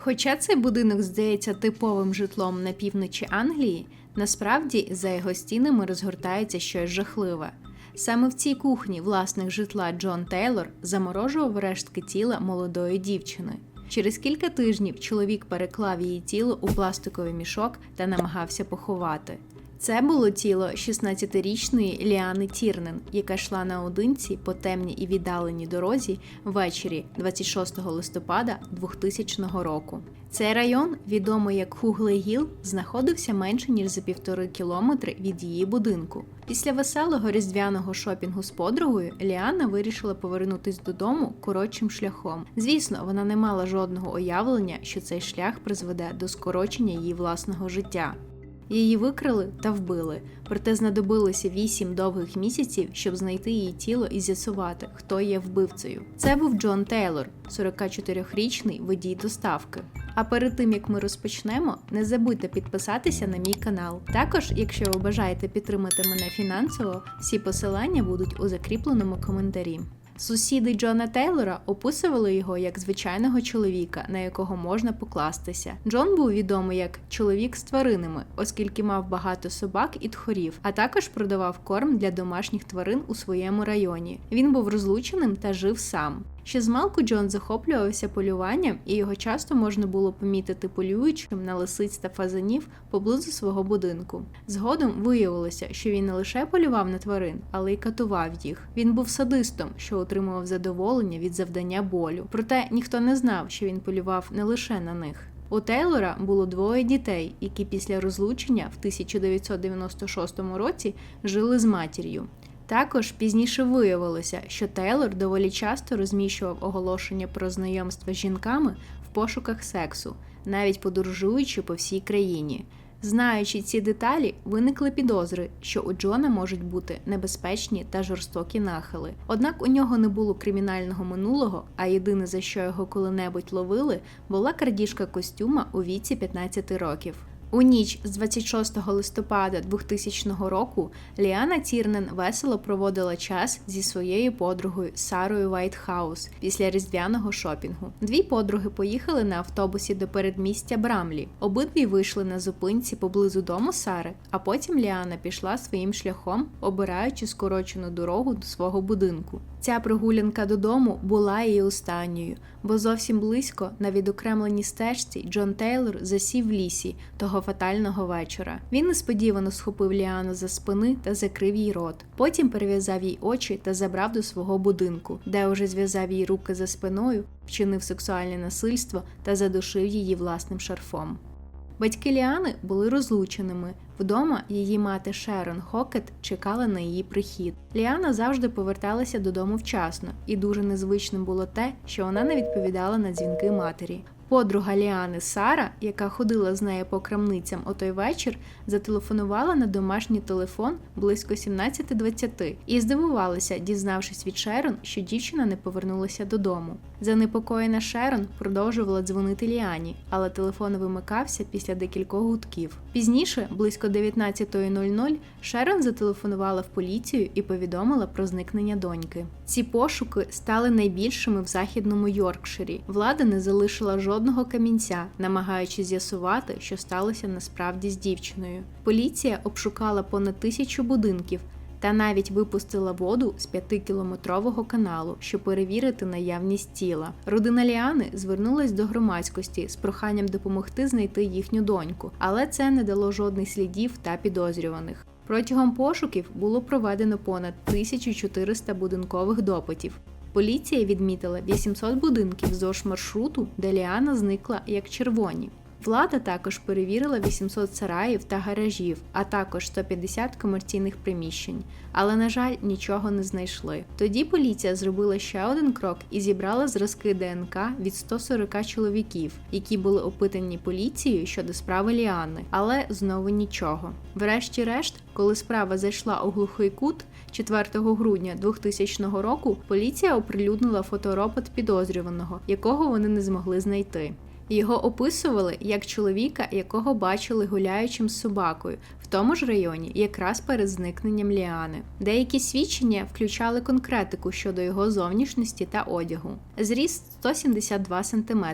Хоча цей будинок здається типовим житлом на півночі Англії, насправді за його стінами розгортається щось жахливе. Саме в цій кухні власник житла Джон Тейлор заморожував рештки тіла молодої дівчини. Через кілька тижнів чоловік переклав її тіло у пластиковий мішок та намагався поховати. Це було тіло 16-річної Ліани Тірнен, яка йшла наодинці по темній і віддаленій дорозі ввечері 26 листопада 2000 року. Цей район, відомий як Хуглей Гіл, знаходився менше ніж за півтори кілометри від її будинку. Після веселого різдвяного шопінгу з подругою Ліана вирішила повернутись додому коротшим шляхом. Звісно, вона не мала жодного уявлення, що цей шлях призведе до скорочення її власного життя. Її викрили та вбили, проте знадобилося вісім довгих місяців, щоб знайти її тіло і з'ясувати, хто є вбивцею. Це був Джон Тейлор, 44-річний водій доставки. А перед тим як ми розпочнемо, не забудьте підписатися на мій канал. Також, якщо ви бажаєте підтримати мене фінансово, всі посилання будуть у закріпленому коментарі. Сусіди Джона Тейлора описували його як звичайного чоловіка, на якого можна покластися. Джон був відомий як чоловік з тваринами, оскільки мав багато собак і тхорів, а також продавав корм для домашніх тварин у своєму районі. Він був розлученим та жив сам. Ще змалку Джон захоплювався полюванням, і його часто можна було помітити полюючим на лисиць та фазанів поблизу свого будинку. Згодом виявилося, що він не лише полював на тварин, але й катував їх. Він був садистом, що отримував задоволення від завдання болю. Проте ніхто не знав, що він полював не лише на них. У Тейлора було двоє дітей, які після розлучення в 1996 році жили з матір'ю. Також пізніше виявилося, що Тейлор доволі часто розміщував оголошення про знайомства з жінками в пошуках сексу, навіть подорожуючи по всій країні. Знаючи ці деталі, виникли підозри, що у Джона можуть бути небезпечні та жорстокі нахили. Однак у нього не було кримінального минулого, а єдине за що його коли-небудь ловили, була крадіжка костюма у віці 15 років. У ніч з 26 листопада 2000 року Ліана Тірнен весело проводила час зі своєю подругою Сарою Вайтхаус після різдвяного шопінгу. Дві подруги поїхали на автобусі до передмістя Брамлі. Обидві вийшли на зупинці поблизу дому Сари, а потім Ліана пішла своїм шляхом, обираючи скорочену дорогу до свого будинку. Ця прогулянка додому була її останньою, бо зовсім близько на відокремленій стежці Джон Тейлор засів в лісі того фатального вечора. Він несподівано схопив Ліану за спини та закрив їй рот. Потім перев'язав їй очі та забрав до свого будинку, де уже зв'язав їй руки за спиною, вчинив сексуальне насильство та задушив її власним шарфом. Батьки Ліани були розлученими. Вдома її мати Шерон Хокет чекала на її прихід. Ліана завжди поверталася додому вчасно, і дуже незвичним було те, що вона не відповідала на дзвінки матері. Подруга Ліани Сара, яка ходила з нею по крамницям о той вечір, зателефонувала на домашній телефон близько 17.20 і здивувалася, дізнавшись від Шерон, що дівчина не повернулася додому. Занепокоєна Шерон продовжувала дзвонити Ліані, але телефон вимикався після декількох гудків. Пізніше, близько 19.00, Шерон зателефонувала в поліцію і повідомила про зникнення доньки. Ці пошуки стали найбільшими в західному Йоркширі. Влада не залишила жодного камінця, намагаючись з'ясувати, що сталося насправді з дівчиною. Поліція обшукала понад тисячу будинків. Та навіть випустила воду з п'ятикілометрового каналу, щоб перевірити наявність тіла. Родина Ліани звернулась до громадськості з проханням допомогти знайти їхню доньку, але це не дало жодних слідів та підозрюваних. Протягом пошуків було проведено понад 1400 будинкових допитів. Поліція відмітила 800 будинків вздовж маршруту, де Ліана зникла як червоні. Влада також перевірила 800 сараїв та гаражів, а також 150 комерційних приміщень, але, на жаль, нічого не знайшли. Тоді поліція зробила ще один крок і зібрала зразки ДНК від 140 чоловіків, які були опитані поліцією щодо справи Ліани, але знову нічого. Врешті-решт, коли справа зайшла у глухий кут, 4 грудня 2000 року поліція оприлюднила фоторобот підозрюваного, якого вони не змогли знайти. Його описували як чоловіка, якого бачили гуляючим з собакою в тому ж районі, якраз перед зникненням Ліани. Деякі свідчення включали конкретику щодо його зовнішності та одягу. Зріст 172 см,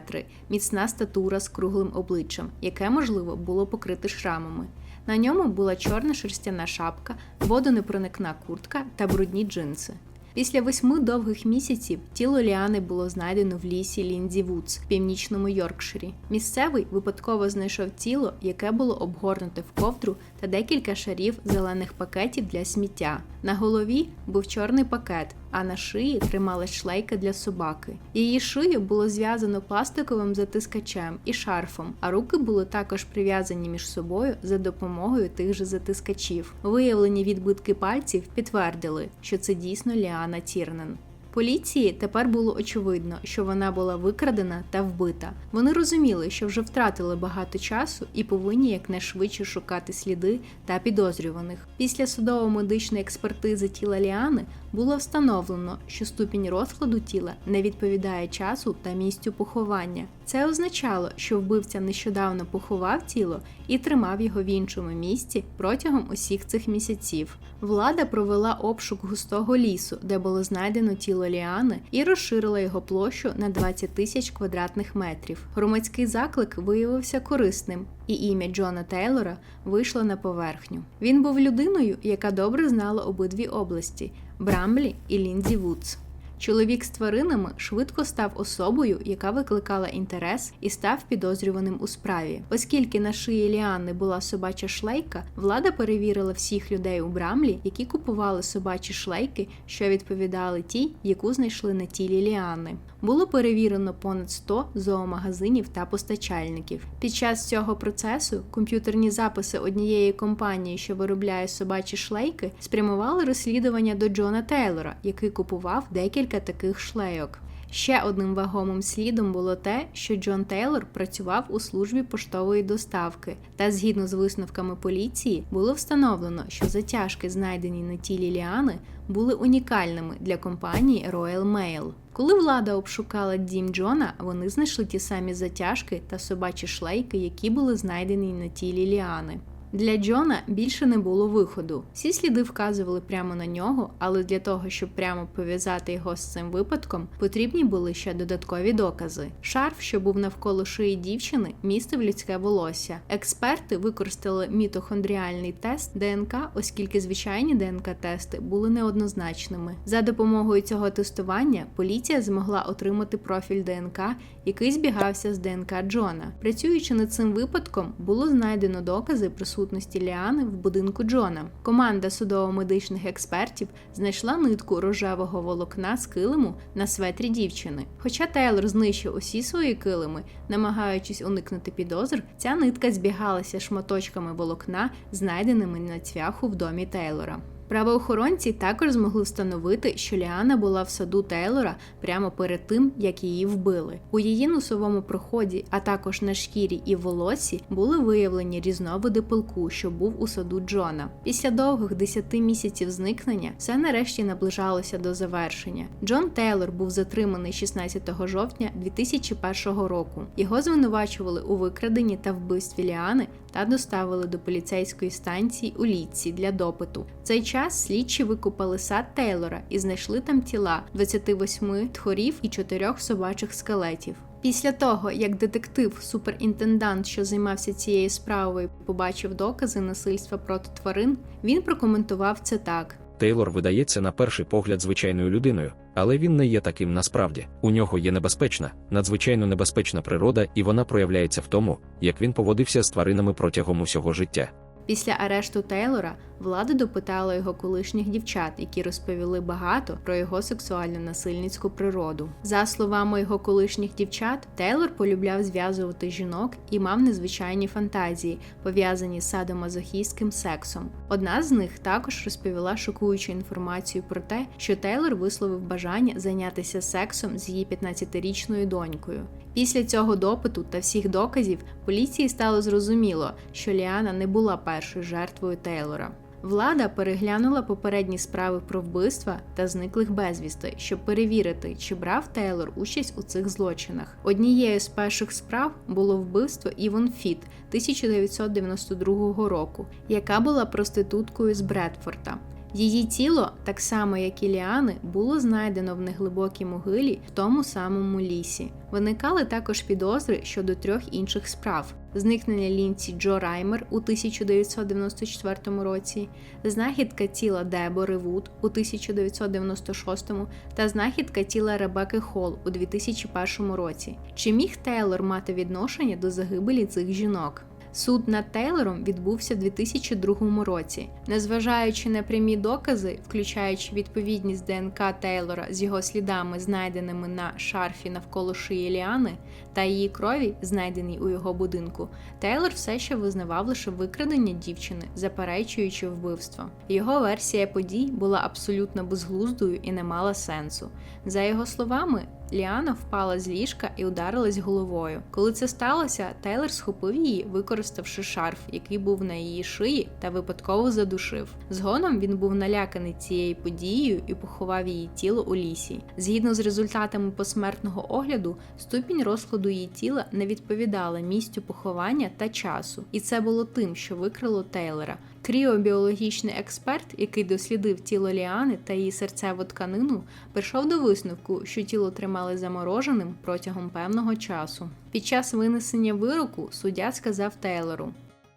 міцна статура з круглим обличчям, яке можливо було покрити шрамами. На ньому була чорна шерстяна шапка, водонепроникна куртка та брудні джинси. Після восьми довгих місяців тіло Ліани було знайдено в лісі Лінді Вудс в північному Йоркширі. Місцевий випадково знайшов тіло, яке було обгорнуте в ковдру та декілька шарів зелених пакетів для сміття. На голові був чорний пакет, а на шиї трималась шлейка для собаки. Її шию було зв'язано пластиковим затискачем і шарфом, а руки були також прив'язані між собою за допомогою тих же затискачів. Виявлені відбитки пальців підтвердили, що це дійсно Ліана Тірнен. Поліції тепер було очевидно, що вона була викрадена та вбита. Вони розуміли, що вже втратили багато часу і повинні якнайшвидше шукати сліди та підозрюваних. Після судово-медичної експертизи тіла Ліани було встановлено, що ступінь розкладу тіла не відповідає часу та місцю поховання. Це означало, що вбивця нещодавно поховав тіло і тримав його в іншому місці протягом усіх цих місяців. Влада провела обшук густого лісу, де було знайдено тіло Ліани, і розширила його площу на 20 тисяч квадратних метрів. Громадський заклик виявився корисним, і ім'я Джона Тейлора вийшло на поверхню. Він був людиною, яка добре знала обидві області Брамлі і Ліндзі Вудс. Чоловік з тваринами швидко став особою, яка викликала інтерес і став підозрюваним у справі. Оскільки на шиї Ліанни була собача шлейка, влада перевірила всіх людей у Брамлі, які купували собачі шлейки, що відповідали тій, яку знайшли на тілі Ліанни. Було перевірено понад 100 зоомагазинів та постачальників. Під час цього процесу комп'ютерні записи однієї компанії, що виробляє собачі шлейки, спрямували розслідування до Джона Тейлора, який купував декілька таких шлейок. Ще одним вагомим слідом було те, що Джон Тейлор працював у службі поштової доставки, та згідно з висновками поліції було встановлено, що затяжки, знайдені на тілі Ліани, були унікальними для компанії Royal Mail. Коли влада обшукала дім Джона, вони знайшли ті самі затяжки та собачі шлейки, які були знайдені на тілі Ліани. Для Джона більше не було виходу. Всі сліди вказували прямо на нього, але для того, щоб прямо пов'язати його з цим випадком, потрібні були ще додаткові докази. Шарф, що був навколо шиї дівчини, містив людське волосся. Експерти використали мітохондріальний тест ДНК, оскільки звичайні ДНК-тести були неоднозначними. За допомогою цього тестування поліція змогла отримати профіль ДНК, який збігався з ДНК Джона. Працюючи над цим випадком, було знайдено докази присутності Ліани в будинку Джона. Команда судово-медичних експертів знайшла нитку рожевого волокна з килиму на светрі дівчини. Хоча Тейлор знищив усі свої килими, намагаючись уникнути підозр, ця нитка збігалася шматочками волокна, знайденими на цвяху в домі Тейлора. Правоохоронці також змогли встановити, що Ліана була в саду Тейлора прямо перед тим, як її вбили. У її носовому проході, а також на шкірі і волосі, були виявлені різновиди пилку, що був у саду Джона. Після довгих 10 місяців зникнення все нарешті наближалося до завершення. Джон Тейлор був затриманий 16 жовтня 2001 року. Його звинувачували у викраденні та вбивстві Ліани та доставили до поліцейської станції у Літці для допиту. Цей час слідчі викупали сад Тейлора і знайшли там тіла 28 тхорів і 4 собачих скелетів. Після того, як детектив, суперінтендант, що займався цією справою, побачив докази насильства проти тварин, він прокоментував це так. Тейлор видається на перший погляд звичайною людиною, але він не є таким насправді. У нього є небезпечна, надзвичайно небезпечна природа, і вона проявляється в тому, як він поводився з тваринами протягом усього життя. Після арешту Тейлора влада допитала його колишніх дівчат, які розповіли багато про його сексуально насильницьку природу. За словами його колишніх дівчат, Тейлор полюбляв зв'язувати жінок і мав незвичайні фантазії, пов'язані з садомазохістським сексом. Одна з них також розповіла шокуючу інформацію про те, що Тейлор висловив бажання зайнятися сексом з її 15-річною донькою. Після цього допиту та всіх доказів поліції стало зрозуміло, що Ліана не була першою жертвою Тейлора. Влада переглянула попередні справи про вбивства та зниклих безвісти, щоб перевірити, чи брав Тейлор участь у цих злочинах. Однією з перших справ було вбивство Івон Фіт 1992 року, яка була проституткою з Бредфорта. Її тіло, так само як і Ліани, було знайдено в неглибокій могилі в тому самому лісі. Виникали також підозри щодо трьох інших справ: зникнення лінці Джо Раймер у 1994 році, знахідка тіла Дебори Вуд у 1996 та знахідка тіла Ребекки Холл у 2001 році. Чи міг Тейлор мати відношення до загибелі цих жінок? Суд над Тейлором відбувся в 2002 році. Незважаючи на прямі докази, включаючи відповідність ДНК Тейлора з його слідами, знайденими на шарфі навколо шиї Ліани, та її крові, знайденій у його будинку, Тейлор все ще визнавав лише викрадення дівчини, заперечуючи вбивство. Його версія подій була абсолютно безглуздою і не мала сенсу. За його словами, Ліана впала з ліжка і ударилась головою. Коли це сталося, Тейлор схопив її, використавши шарф, який був на її шиї, та випадково задушив. Згодом він був наляканий цією подією і поховав її тіло у лісі. Згідно з результатами посмертного огляду, ступінь розкладу її тіла не відповідала місцю поховання та часу, і це було тим, що викрило Тейлора. Кріобіологічний експерт, який дослідив тіло Ліани та її серцеву тканину, прийшов до висновку, що тіло тримали замороженим протягом певного часу. Під час винесення вироку суддя сказав Тейлору: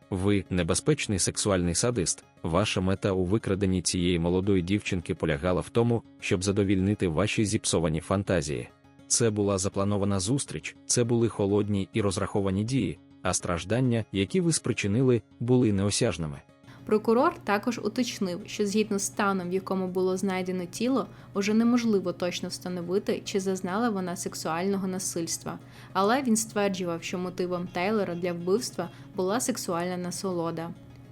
Ви небезпечний сексуальний садист. Ваша мета у викраденні цієї молодої дівчинки полягала в тому, щоб задовільнити ваші зіпсовані фантазії. Це була запланована зустріч, це були холодні і розраховані дії, а страждання, які ви спричинили, були неосяжними. Прокурор також уточнив, що згідно з станом, в якому було знайдено тіло, уже неможливо точно встановити, чи зазнала вона сексуального насильства, але він стверджував, що мотивом Тейлора для вбивства була сексуальна насолода.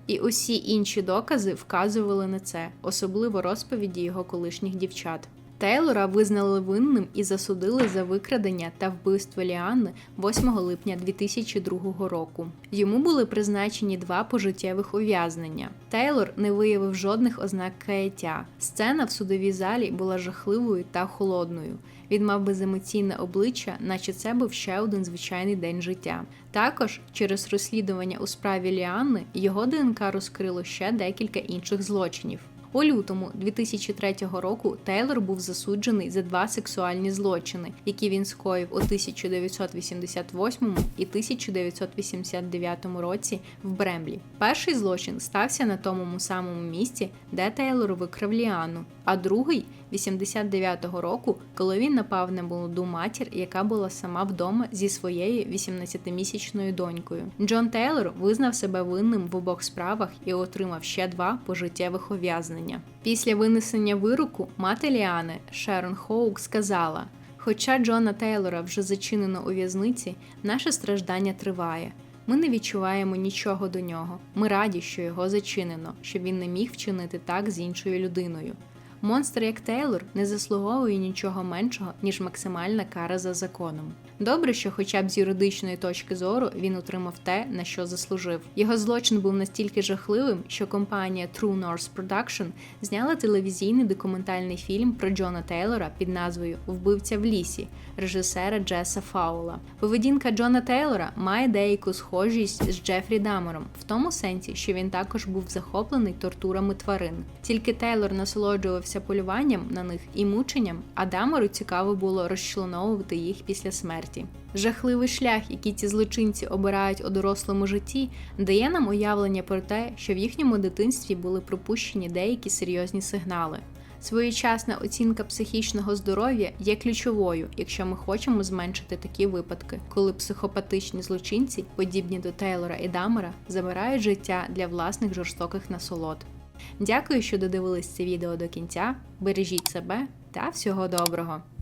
І усі інші докази вказували на це, особливо розповіді його колишніх дівчат. Тейлора визнали винним і засудили за викрадення та вбивство Ліанни 8 липня 2002 року. Йому були призначені два пожиттєвих ув'язнення. Тейлор не виявив жодних ознак каяття. Сцена в судовій залі була жахливою та холодною. Він мав беземоційне обличчя, наче це був ще один звичайний день життя. Також через розслідування у справі Ліанни його ДНК розкрило ще декілька інших злочинів. У лютому 2003 року Тейлор був засуджений за два сексуальні злочини, які він скоїв у 1988 і 1989 році в Бремлі. Перший злочин стався на тому самому місці, де Тейлор викрав Ліану, а другий 89-го року, коли він напав на молоду матір, яка була сама вдома зі своєю 18-місячною донькою. Джон Тейлор визнав себе винним в обох справах і отримав ще два пожиттєвих ув'язнення. Після винесення вироку мати Ліани Шерон Хоук сказала. Хоча Джона Тейлора вже зачинено у в'язниці, наше страждання триває. Ми не відчуваємо нічого до нього. Ми раді, що його зачинено, щоб він не міг вчинити так з іншою людиною. Монстр як Тейлор не заслуговує нічого меншого, ніж максимальна кара за законом. Добре, що хоча б з юридичної точки зору він отримав те, на що заслужив. Його злочин був настільки жахливим, що компанія True North Production зняла телевізійний документальний фільм про Джона Тейлора під назвою Вбивця в лісі режисера Джеса Фаула. Поведінка Джона Тейлора має деяку схожість з Джефрі Дамером, в тому сенсі, що він також був захоплений тортурами тварин. Тільки Тейлор насолоджувався полюванням на них і мученням, а Дамеру цікаво було розчленовувати їх після смерті. Жахливий шлях, який ці злочинці обирають у дорослому житті, дає нам уявлення про те, що в їхньому дитинстві були пропущені деякі серйозні сигнали. Своєчасна оцінка психічного здоров'я є ключовою, якщо ми хочемо зменшити такі випадки, коли психопатичні злочинці, подібні до Тейлора і Дамера, забирають життя для власних жорстоких насолод. Дякую, що додивились це відео до кінця. Бережіть себе та всього доброго!